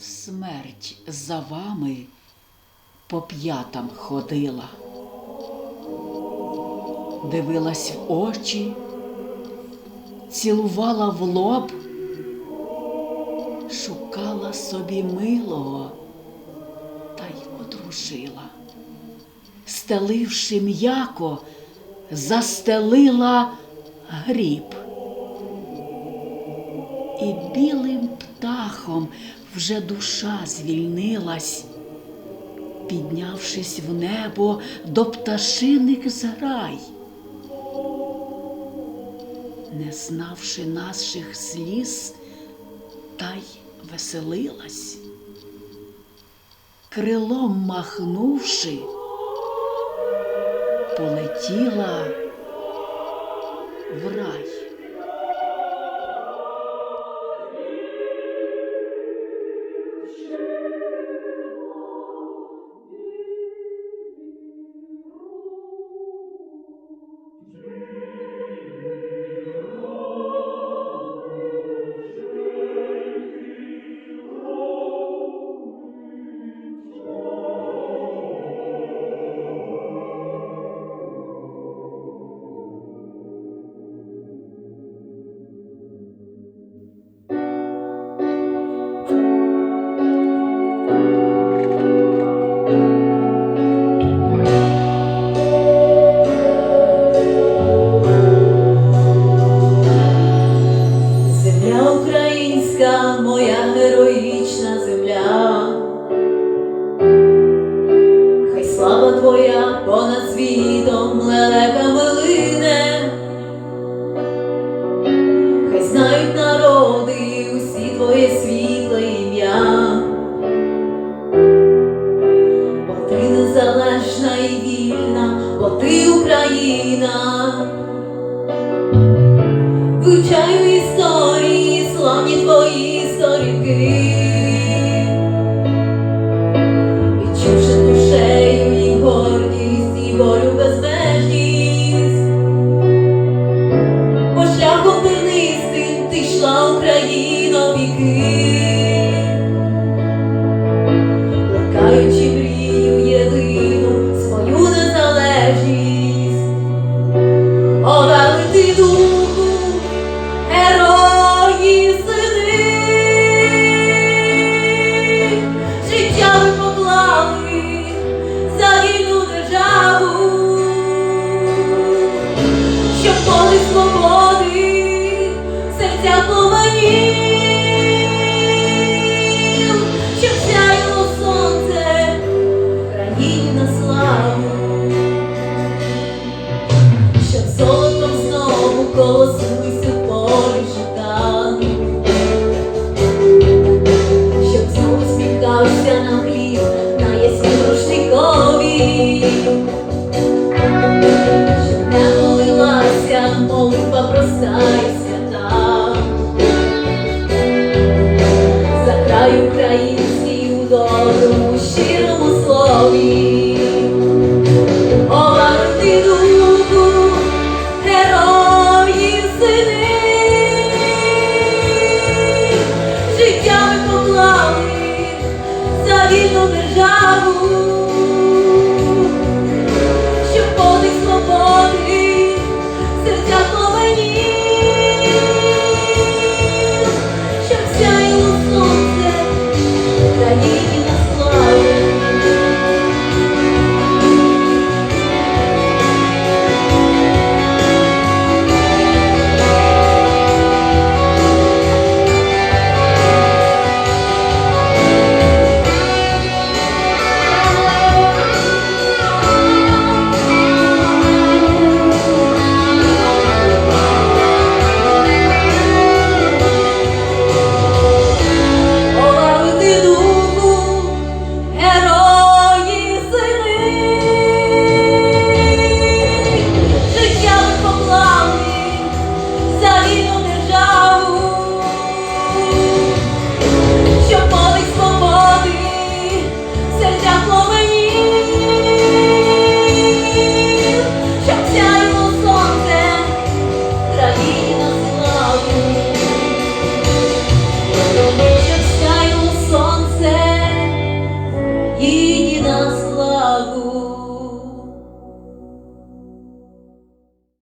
смерть за вами по п'ятам ходила, дивилась в очі, цілувала в лоб, шукала собі милого та й одружила, стеливши м'яко, застелила гріб і білим птахом вже душа звільнилась, піднявшись в небо до пташиних зграй, не знавши наших сліз, та й веселилась, крилом махнувши, полетіла в рай. Слава твоя понад світом лелеками лине, хай знають народи усі твоє світле ім'я, бо ти незалежна і вільна, бо ти Україна. Вивчаю історії, славні твої сторінки, і гордість, і